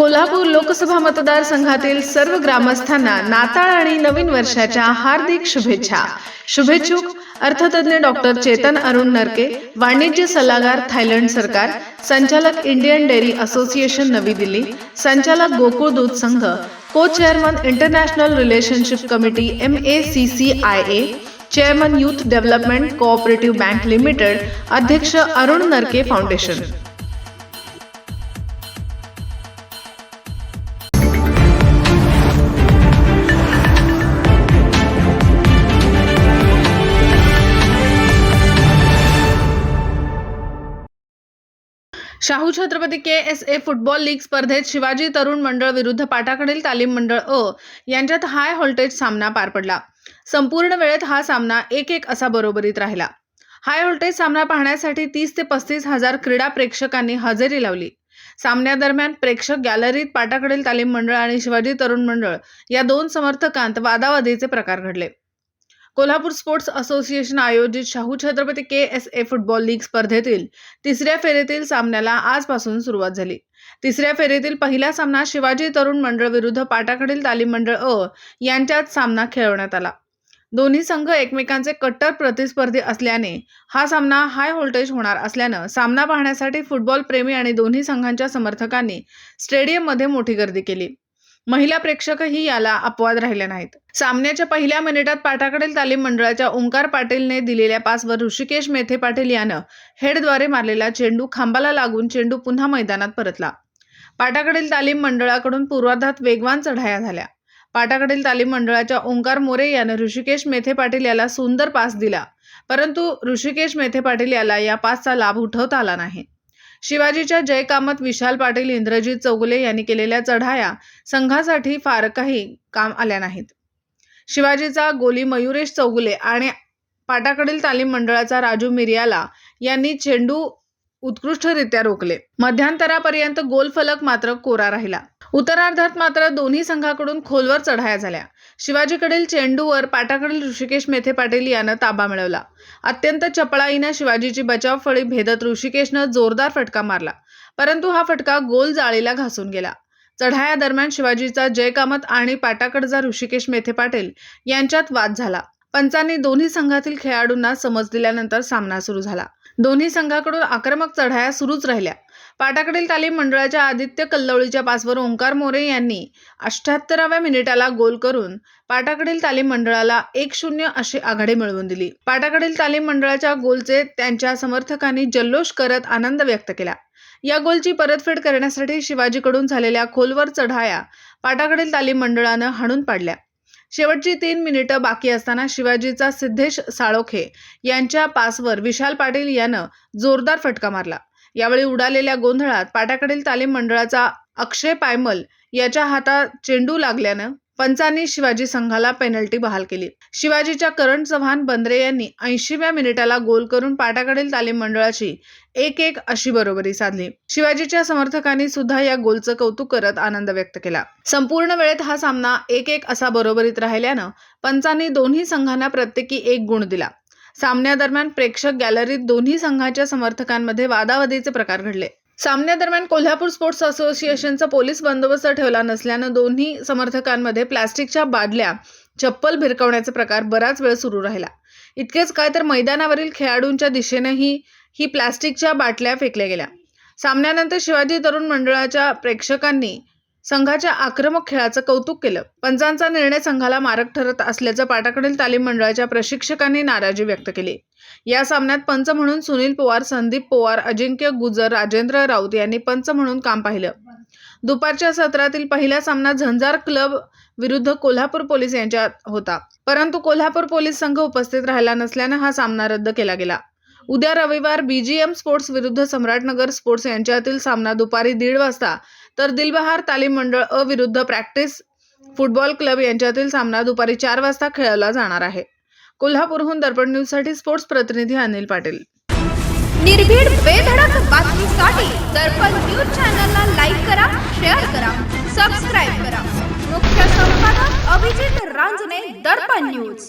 कोल्हापूर लोकसभा मतदारसंघातील सर्व ग्रामस्थांना नाताळ आणि नवीन वर्षाच्या हार्दिक शुभेच्छा. शुभेच्छुक अर्थतज्ञ डॉक्टर चेतन अरुण नरके वाणिज्य सल्लागार थायलंड सरकार संचालक इंडियन डेअरी असोसिएशन नवी दिल्ली संचालक गोकुळ दूध संघ को chairman international relationship committee M A C C I A chairman youth development cooperative bank limited अध्यक्ष Arun Narke foundation. Shahu Chhatrapati K S A football league स्पर्धेत शिवाजी तरुण मंडळ विरुद्ध पाटाकडील तालीम मंडळ अ यांच्यात हाय व्होल्टेज सामना पार पडला. संपूर्ण वेळेत हा सामना एक एक असा बरोबरीत राहिला. हाय व्होल्टेज सामना पाहण्यासाठी तीस ते पस्तीस हजार क्रीडा प्रेक्षकांनी हजेरी लावली. सामन्यादरम्यान प्रेक्षक गॅलरीत पाटाकडील तालीम मंडळ आणि शिवाजी तरुण मंडळ या दोन समर्थकांत वादावादीचे प्रकार घडले. कोल्हापूर स्पोर्ट्स असोसिएशन आयोजित Shahu Chhatrapati K S A football league स्पर्धेतील तिसऱ्या फेरीतील सामन्याला आजपासून सुरुवात झाली. तिसऱ्या फेरीतील पहिला सामना शिवाजी तरुण मंडळ विरुद्ध पाटाकडील तालीम मंडळ अ यांच्यात सामना खेळवण्यात आला. दोन्ही संघ एकमेकांचे कट्टर प्रतिस्पर्धी असल्याने हा सामना हाय व्होल्टेज होणार असल्यानं सामना पाहण्यासाठी फुटबॉल प्रेमी आणि दोन्ही संघांच्या समर्थकांनी स्टेडियममध्ये मोठी गर्दी केली. महिला प्रेक्षकही याला अपवाद राहिले नाहीत. सामन्याच्या पहिल्या मिनिटात पाठाकडील तालीम मंडळाच्या ओंकार पाटीलने दिलेल्या पासवर ऋषिकेश मेथे पाटील यानं हेडद्वारे मारलेला चेंडू खांबाला लागून चेंडू पुन्हा मैदानात परतला. पाटाकडील तालीम मंडळाकडून पूर्वार्धात वेगवान चढाया झाल्या. पाटाकडील तालीम मंडळाच्या ओंकार मोरे यानं ऋषिकेश मेथे पाटील याला सुंदर पास दिला परंतु ऋषिकेश मेथे पाटील याला या पासचा लाभ उठवता आला नाही. शिवाजीच्या जयकामत विशाल पाटील इंद्रजीत चौगुले यांनी केलेल्या चढाया संघासाठी फार काही काम आल्या नाहीत. शिवाजीचा गोली मयुरेश चौगुले आणि पाटाकडील तालीम मंडळाचा राजू मिरियाला यांनी चेंडू उत्कृष्टरित्या रोखले. मध्यांतरापर्यंत गोल फलक मात्र कोरा राहिला. उत्तरार्धात मात्र दोन्ही संघाकडून खोलवर चढाया झाल्या. शिवाजीकडील चेंडूवर पाटाकडील ऋषिकेश मेथे पाटील यानं ताबा मिळवला. अत्यंत चपळाईनं शिवाजीची बचाव फळी भेदत ऋषिकेशनं जोरदार फटका मारला. परंतु हा फटका गोल जाळीला घासून गेला. चढाया दरम्यान शिवाजीचा जय कामत आणि पाटाकडचा ऋषिकेश मेथे पाटील यांच्यात वाद झाला. पंचांनी दोन्ही संघातील खेळाडूंना समज दिल्यानंतर सामना सुरू झाला. दोन्ही संघाकडून आक्रमक चढाया सुरूच राहिल्या. पाटाकडील तालीम मंडळाच्या आदित्य कल्लवळीच्या पासवर ओंकार मोरे यांनी अष्ट्याहत्तराव्या मिनिटाला गोल करून पाटाकडील तालीम मंडळाला एक शून्य अशी आघाडी मिळवून दिली. पाटाकडील तालीम मंडळाच्या गोलचे त्यांच्या समर्थकांनी जल्लोष करत आनंद व्यक्त केला. या गोलची परतफेड करण्यासाठी शिवाजीकडून झालेल्या खोलवर चढाया पाटाकडील तालीम मंडळानं हाणून पाडल्या. शेवटची तीन मिनिटं बाकी असताना शिवाजीचा सिद्धेश साळोखे यांच्या पासवर विशाल पाटील यानं जोरदार फटका मारला. यावेळी उडालेल्या गोंधळात पाटाकडील तालीम मंडळाचा अक्षय पायमल याच्या हातात चेंडू लागल्यानं पंचांनी शिवाजी संघाला पेनल्टी बहाल केली. शिवाजीच्या करण चव्हाण बंद्रे यांनी ऐंशीव्या मिनिटाला गोल करून पाटाकडील तालीम मंडळाची एक एक अशी बरोबरी साधली. शिवाजीच्या समर्थकांनी सुद्धा या गोलचं कौतुक करत आनंद व्यक्त केला. संपूर्ण वेळेत हा सामना एक एक असा बरोबरीत राहिल्यानं पंचांनी दोन्ही संघांना प्रत्येकी एक गुण दिला. सामन्यादरम्यान प्रेक्षक गॅलरीत दोन्ही संघाच्या समर्थकांमध्ये वादावादीचे प्रकार घडले. सामन्यादरम्यान कोल्हापूर स्पोर्ट्स असोसिएशनचा पोलीस बंदोबस्त ठेवला नसल्यानं दोन्ही समर्थकांमध्ये प्लॅस्टिकच्या बादल्या चप्पल भिरकवण्याचा प्रकार बराच वेळ सुरू राहिला. इतकेच काय तर मैदानावरील खेळाडूंच्या दिशेनेही ही प्लास्टिकच्या बाटल्या फेकल्या गेल्या. सामन्यानंतर शिवाजी तरुण मंडळाच्या प्रेक्षकांनी संघाच्या आक्रमक खेळाचं कौतुक केलं. पंचांचा निर्णय संघाला मारक ठरत असल्याचं पाटाकडील तालीम मंडळाच्या प्रशिक्षकांनी नाराजी व्यक्त केली. या सामन्यात पंच म्हणून सुनील पवार संदीप पवार अजिंक्य गुजर राजेंद्र राऊत यांनी पंच म्हणून काम पाहिलं. दुपारच्या सत्रातील पहिला सामना झंजार क्लब विरुद्ध कोल्हापूर पोलीस यांच्यात होता. परंतु कोल्हापूर पोलीस संघ उपस्थित राहिला नसल्यानं हा सामना रद्द केला गेला. उद्या रविवार बीजीएम स्पोर्ट्स विरुद्ध सम्राटनगर स्पोर्ट्स यांच्यातील सामना दुपारी दीड वाजता तर दिलबहार तालीम मंडळ अ विरुद्ध प्रॅक्टिस फुटबॉल क्लब यांच्यातील सामना दुपारी चार वाजता खेळवला जाणार आहे. कोल्हापूरहून दर्पण न्यूजसाठी स्पोर्ट्स प्रतिनिधी अनिल पाटील. निर्भीड बेधडक बातमीसाठी दर्पण न्यूज चॅनलला लाईक करा शेअर करा सबस्क्राईब करा. मुख्य संपादक अभिजित रांजणे दर्पण न्यूज.